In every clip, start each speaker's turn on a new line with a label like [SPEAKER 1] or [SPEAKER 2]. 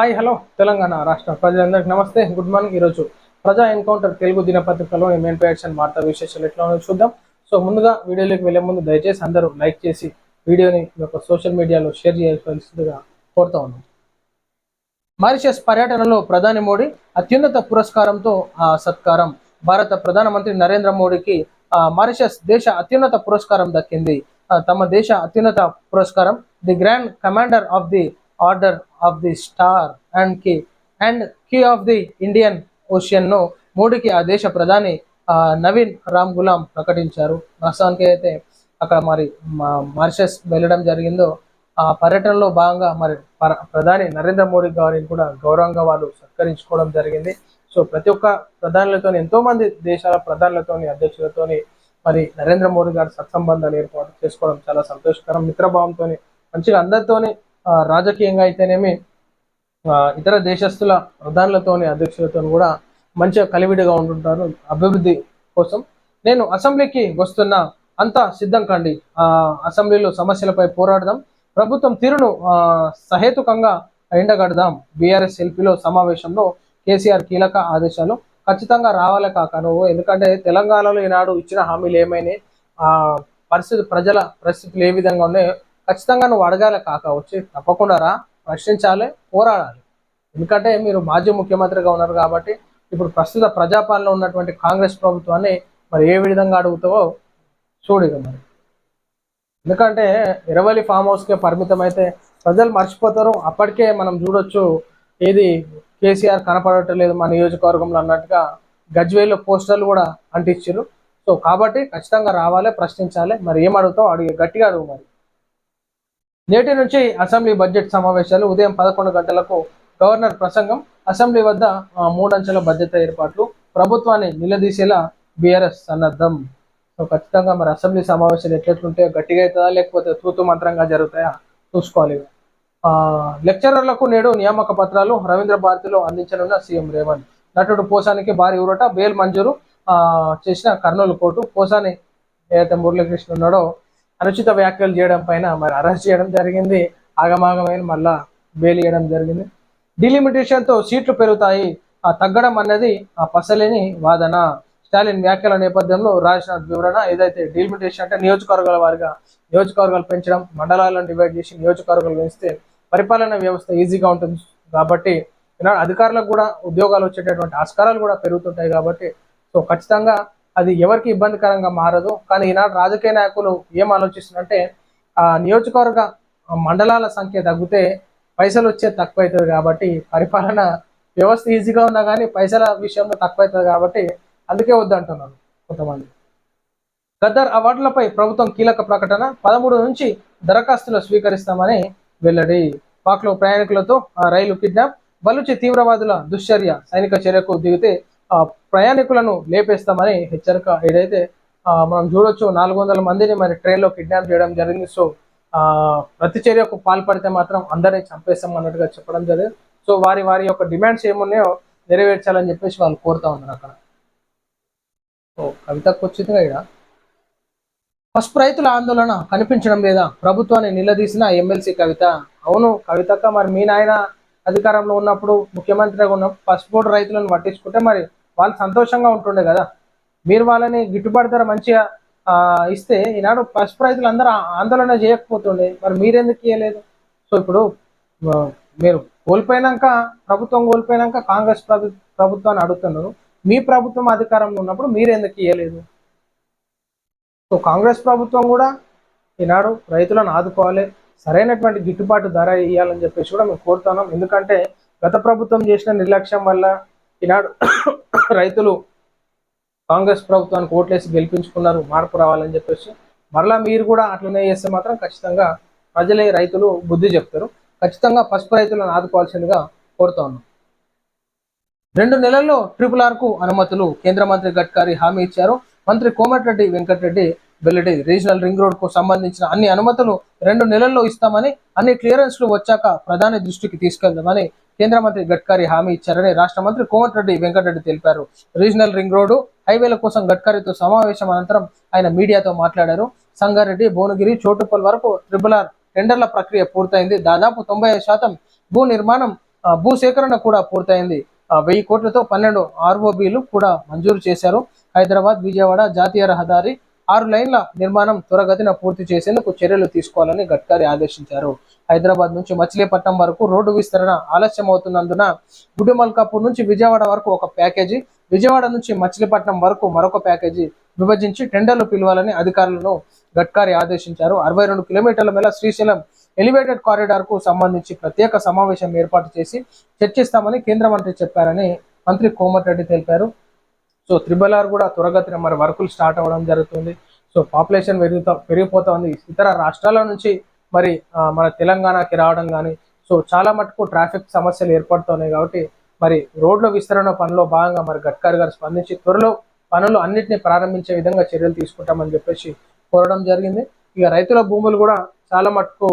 [SPEAKER 1] Hi hello Telangana రాష్ట్ర ప్రజలందరికీ నమస్తే. గుడ్ మార్నింగ్ ఈరోజు ప్రజా ఎన్కౌంటర్ తెలుగు దినపత్రికలో మెయిన్ పేషన్ వార్తా విశేషాలు ఎట్లా ఉన్నాయో చూద్దాం. సో ముందుగా వీడియోలోకి వెళ్ళే ముందు దయచేసి అందరూ లైక్ చేసి వీడియోని యొక్క సోషల్ మీడియాలో షేర్ చేయాల్సిందిగా కోరుతా ఉన్నాం. మారిషస్ పర్యటనలో ప్రధాని మోడీ అత్యున్నత పురస్కారంతో ఆ సత్కారం. భారత ప్రధానమంత్రి నరేంద్ర మోడీకి మారిషస్ దేశ అత్యున్నత పురస్కారం దక్కింది. తమ దేశ అత్యున్నత పురస్కారం the grand commander of the order of the star అండ్కి and key of the Indian ఓషియన్ను మోడీకి ఆ దేశ ప్రధాని నవీన్ రామ్ గులాం ప్రకటించారు. వాస్తవానికి అయితే అక్కడ మరి మా- మారిషస్ వెళ్ళడం జరిగిందో ఆ పర్యటనలో భాగంగా మరి ప్రధాని నరేంద్ర మోడీ గారిని కూడా గౌరవంగా వాళ్ళు సత్కరించుకోవడం జరిగింది. సో ప్రతి ఒక్క ప్రధానులతో ఎంతో మంది దేశాల ప్రధానులతోని అధ్యక్షులతోని మరి నరేంద్ర మోడీ గారు సత్సంబంధాలు ఏర్పాటు చేసుకోవడం చాలా సంతోషకరం. మిత్రభావంతో మంచిగా అందరితోని రాజకీయంగా అయితేనేమి ఇతర దేశస్తుల ప్రధానులతోని అధ్యక్షులతో కూడా మంచిగా కలివిడిగా ఉంటుంటారు అభివృద్ధి కోసం. నేను అసెంబ్లీకి వస్తున్నా అంతా సిద్ధం కండి. అసెంబ్లీలో సమస్యలపై పోరాడదాం. ప్రభుత్వం తీరును సహేతుకంగా ఎండగడదాం. బీఆర్ఎస్ ఎల్పీలో సమావేశంలో కేసీఆర్ కీలక ఆదేశాలు ఖచ్చితంగా రావాలే కాక నువ్వు. ఎందుకంటే తెలంగాణలో ఈనాడు ఇచ్చిన హామీలు ఏమైనాయి? ఆ పరిస్థితి ప్రజల పరిస్థితులు ఏ విధంగా ఉన్నాయో? ఖచ్చితంగా నువ్వు అడగాలి కాక వచ్చి తప్పకుండా రా ప్రశ్నించాలి పోరాడాలి. ఎందుకంటే మీరు మాజీ ముఖ్యమంత్రిగా ఉన్నారు కాబట్టి ఇప్పుడు ప్రస్తుత ప్రజాపాలన ఉన్నటువంటి కాంగ్రెస్ ప్రభుత్వాన్ని మరి ఏ విధంగా అడుగుతావో చూడు మరి. ఎందుకంటే ఇరవలి ఫామ్ హౌస్కే పరిమితం అయితే ప్రజలు మర్చిపోతారు. అప్పటికే మనం చూడొచ్చు ఏది కేసీఆర్ కనపడటం మా నియోజకవర్గంలో అన్నట్టుగా గజ్వేల్లో పోస్టర్లు కూడా అంటించారు సో కాబట్టి ఖచ్చితంగా రావాలి ప్రశ్నించాలి. మరి ఏం అడుగుతావు అడిగి గట్టిగా అడుగు మరి. నేటి నుంచి అసెంబ్లీ బడ్జెట్ సమావేశాలు ఉదయం పదకొండు గంటలకు గవర్నర్ ప్రసంగం అసెంబ్లీ వద్ద మూడంచెల భద్రత ఏర్పాట్లు ప్రభుత్వాన్ని నిలదీసేలా బీఆర్ఎస్ సన్నద్ధం. సో ఖచ్చితంగా మరి అసెంబ్లీ సమావేశాలు ఎట్లెట్లుంటే గట్టిగా అవుతుందా లేకపోతే తూతు మంత్రంగా జరుగుతాయా? చూసుకోవాలి. లెక్చరర్లకు నేడు నియామక పత్రాలు రవీంద్ర భారతిలో అందించనున్న సీఎం రేవంత్. నటుడు పోసానికి భారీ ఊరట బెయిల్ మంజూరు చేసిన కర్నూలు కోర్టు. పోసాని ఏదైతే మురళీకృష్ణ ఉన్నాడో అనుచిత వ్యాఖ్యలు చేయడం పైన మరి అరెస్ట్ చేయడం జరిగింది. ఆగమాగమైన మళ్ళా బెయిల్ ఇవ్వడం జరిగింది. డిలిమిటేషన్తో సీట్లు పెరుగుతాయి. ఆ తగ్గడం అన్నది ఆ పసలేని వాదన. స్టాలిన్ వ్యాఖ్యల నేపథ్యంలో రాజనాథ్ వివరణ ఏదైతే డిలిమిటేషన్ అంటే నియోజకవర్గాల వారిగా నియోజకవర్గాలు పెంచడం మండలాలను డివైడ్ చేసి నియోజకవర్గాలు పెంచితే పరిపాలన వ్యవస్థ ఈజీగా ఉంటుంది. కాబట్టి ఈనాడు అధికారులకు కూడా ఉద్యోగాలు వచ్చేటటువంటి ఆస్కారాలు కూడా పెరుగుతుంటాయి కాబట్టి సో ఖచ్చితంగా అది ఎవరికి ఇబ్బందికరంగా మారదు. కానీ ఈనాడు రాజకీయ నాయకులు ఏం ఆలోచిస్తున్నారంటే ఆ నియోజకవర్గ మండలాల సంఖ్య తగ్గితే పైసలు వచ్చేది తక్కువ అవుతుంది కాబట్టి పరిపాలన వ్యవస్థ ఈజీగా ఉన్నా కానీ పైసల విషయంలో తక్కువ కాబట్టి అందుకే వద్దంటున్నారు కొంతమంది. గద్దర్ అవార్డులపై ప్రభుత్వం కీలక ప్రకటన పదమూడు నుంచి దరఖాస్తులు స్వీకరిస్తామని వెల్లడి. పాక్లో ప్రయాణికులతో ఆ రైలు కిడ్నాప్ బలుచి తీవ్రవాదుల దుశ్చర్య సైనిక చర్యకు దిగితే ప్రయాణికులను లేపేస్తామని హెచ్చరిక ఏదైతే మనం చూడొచ్చు నాలుగు వందల మందిని మరి ట్రైన్లో కిడ్నాప్ చేయడం జరిగింది. సో ఆ ప్రతి చర్యకు పాల్పడితే మాత్రం అందరినీ చంపేస్తాం అన్నట్టుగా చెప్పడం జరిగింది. సో వారి వారి యొక్క డిమాండ్స్ ఏమున్నాయో నెరవేర్చాలని చెప్పేసి వాళ్ళు కోరుతా ఉన్నారు అక్కడ. సో కవితకు వచ్చిందిగా ఇక్కడ. పసుపు రైతుల ఆందోళన కనిపించడం లేదా ప్రభుత్వాన్ని నిలదీసిన ఎమ్మెల్సీ కవిత. అవును కవితక్క మరి మీ నాయన అధికారంలో ఉన్నప్పుడు ముఖ్యమంత్రిగా ఉన్నప్పుడు పసుపు బోర్డు రైతులను పట్టించుకుంటే మరి వాళ్ళు సంతోషంగా ఉంటుండే కదా. మీరు వాళ్ళని గిట్టుబాటు ధర మంచిగా ఇస్తే ఈనాడు పసుపు రైతులు అందరూ ఆందోళన చేయకపోతుండే. మరి మీరెందుకు ఇవ్వలేదు సో ఇప్పుడు మీరు కోల్పోయినాక ప్రభుత్వం కోల్పోయినాక కాంగ్రెస్ ప్రభు ప్రభుత్వాన్ని అడుగుతున్నారు. మీ ప్రభుత్వం అధికారంలో ఉన్నప్పుడు మీరు ఎందుకు ఇవ్వలేదు సో కాంగ్రెస్ ప్రభుత్వం కూడా ఈనాడు రైతులను ఆదుకోవాలి. సరైనటువంటి గిట్టుబాటు ధర ఇవ్వాలని చెప్పేసి కూడా మేము కోరుతున్నాం. ఎందుకంటే గత ప్రభుత్వం చేసిన నిర్లక్ష్యం వల్ల ఈనాడు రైతులు కాంగ్రెస్ ప్రభుత్వానికి ఓట్లేసి గెలిపించుకున్నారు మార్పు రావాలని చెప్పేసి. మరలా మీరు కూడా అట్లనే చేస్తే మాత్రం ఖచ్చితంగా ప్రజలే రైతులు బుద్ధి చెప్తారు. ఖచ్చితంగా పసుపు రైతులను ఆదుకోవాల్సిందిగా కోరుతా ఉన్నాం. రెండు నెలల్లో ట్రిపుల్ ఆర్కు అనుమతులు కేంద్ర మంత్రి గడ్కరీ హామీ ఇచ్చారు. మంత్రి కోమటిరెడ్డి వెంకటరెడ్డి వెల్లడి రీజనల్ రింగ్ రోడ్కు సంబంధించిన అన్ని అనుమతులు రెండు నెలల్లో ఇస్తామని అన్ని క్లియరెన్స్లు వచ్చాక ప్రధాని దృష్టికి తీసుకెళ్దామని కేంద్ర మంత్రి గడ్కరీ హామీ ఇచ్చారని రాష్ట్ర మంత్రి కోమటిరెడ్డి వెంకటరెడ్డి తెలిపారు. రీజనల్ రింగ్ రోడ్డు హైవేల కోసం గడ్కరీతో సమావేశం అనంతరం ఆయన మీడియాతో మాట్లాడారు. సంగారెడ్డి భువనగిరి చోటుపల్ వరకు ట్రిపుల్ ఆర్ టెండర్ల ప్రక్రియ పూర్తయింది. దాదాపు తొంభై శాతం భూ నిర్మాణం భూసేకరణ కూడా పూర్తయింది. వెయ్యి కోట్లతో పన్నెండు ఆర్ఓబీలు కూడా మంజూరు చేశారు. హైదరాబాద్ విజయవాడ జాతీయ రహదారి ఆరు లైన్ల నిర్మాణం త్వరగతిన పూర్తి చేసేందుకు చర్యలు తీసుకోవాలని గడ్కరీ ఆదేశించారు. హైదరాబాద్ నుంచి మచిలీపట్నం వరకు రోడ్డు విస్తరణ ఆలస్యం అవుతున్నందున గుడిమల్కాపూర్ నుంచి విజయవాడ వరకు ఒక ప్యాకేజీ విజయవాడ నుంచి మచిలీపట్నం వరకు మరొక ప్యాకేజీ విభజించి టెండర్లు పిలవాలని అధికారులను గడ్కరీ ఆదేశించారు. అరవై రెండు కిలోమీటర్ల మేర శ్రీశైలం ఎలివేటెడ్ కారిడార్కు సంబంధించి ప్రత్యేక సమావేశం ఏర్పాటు చేసి చర్చిస్తామని కేంద్ర మంత్రి చెప్పారని మంత్రి కోమటిరెడ్డి తెలిపారు. సో త్రిబుల్ ఆర్ కూడా త్వరగతిన మరి వర్కులు స్టార్ట్ అవ్వడం జరుగుతుంది. సో పాపులేషన్ పెరుగుతా పెరిగిపోతా ఉంది. ఇతర రాష్ట్రాల నుంచి మరి మన తెలంగాణకి రావడం కానీ సో చాలా మటుకు ట్రాఫిక్ సమస్యలు ఏర్పడుతున్నాయి కాబట్టి మరి రోడ్ల విస్తరణ పనిలో భాగంగా మరి గడ్కరీ గారు స్పందించి త్వరలో పనులు అన్నింటినీ ప్రారంభించే విధంగా చర్యలు తీసుకుంటామని చెప్పేసి కోరడం జరిగింది. ఇక రైతుల భూములు కూడా చాలా మటుకు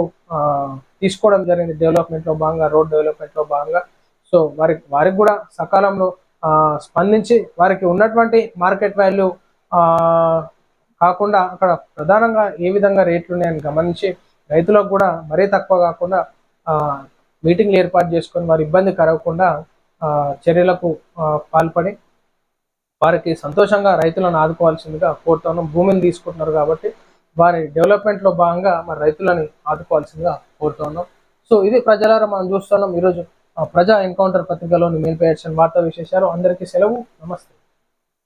[SPEAKER 1] తీసుకోవడం జరిగింది. డెవలప్మెంట్లో భాగంగా రోడ్ డెవలప్మెంట్లో భాగంగా. సో వారి వారికి కూడా సకాలంలో స్పందించి వారికి ఉన్నటువంటి మార్కెట్ వాల్యూ కాకుండా అక్కడ ప్రధానంగా ఏ విధంగా రేట్లు ఉన్నాయని గమనించి రైతులకు కూడా మరీ తక్కువ కాకుండా మీటింగ్లు ఏర్పాటు చేసుకొని వారి ఇబ్బంది కలగకుండా చర్యలకు పాల్పడి వారికి సంతోషంగా రైతులను ఆదుకోవాల్సిందిగా కోరుతాను భూమిని తీసుకుంటున్నారు కాబట్టి వారి డెవలప్మెంట్లో భాగంగా మరి రైతులని ఆదుకోవాల్సిందిగా కోరుతున్నాం. సో ఇది ప్రజలారా మనం చూస్తున్నాం. ఈరోజు ప్రజా ఎన్కౌంటర్ పత్రికలోని మెయిన్ వార్తా విశేషాలు. అందరికీ సెలవు. నమస్తే.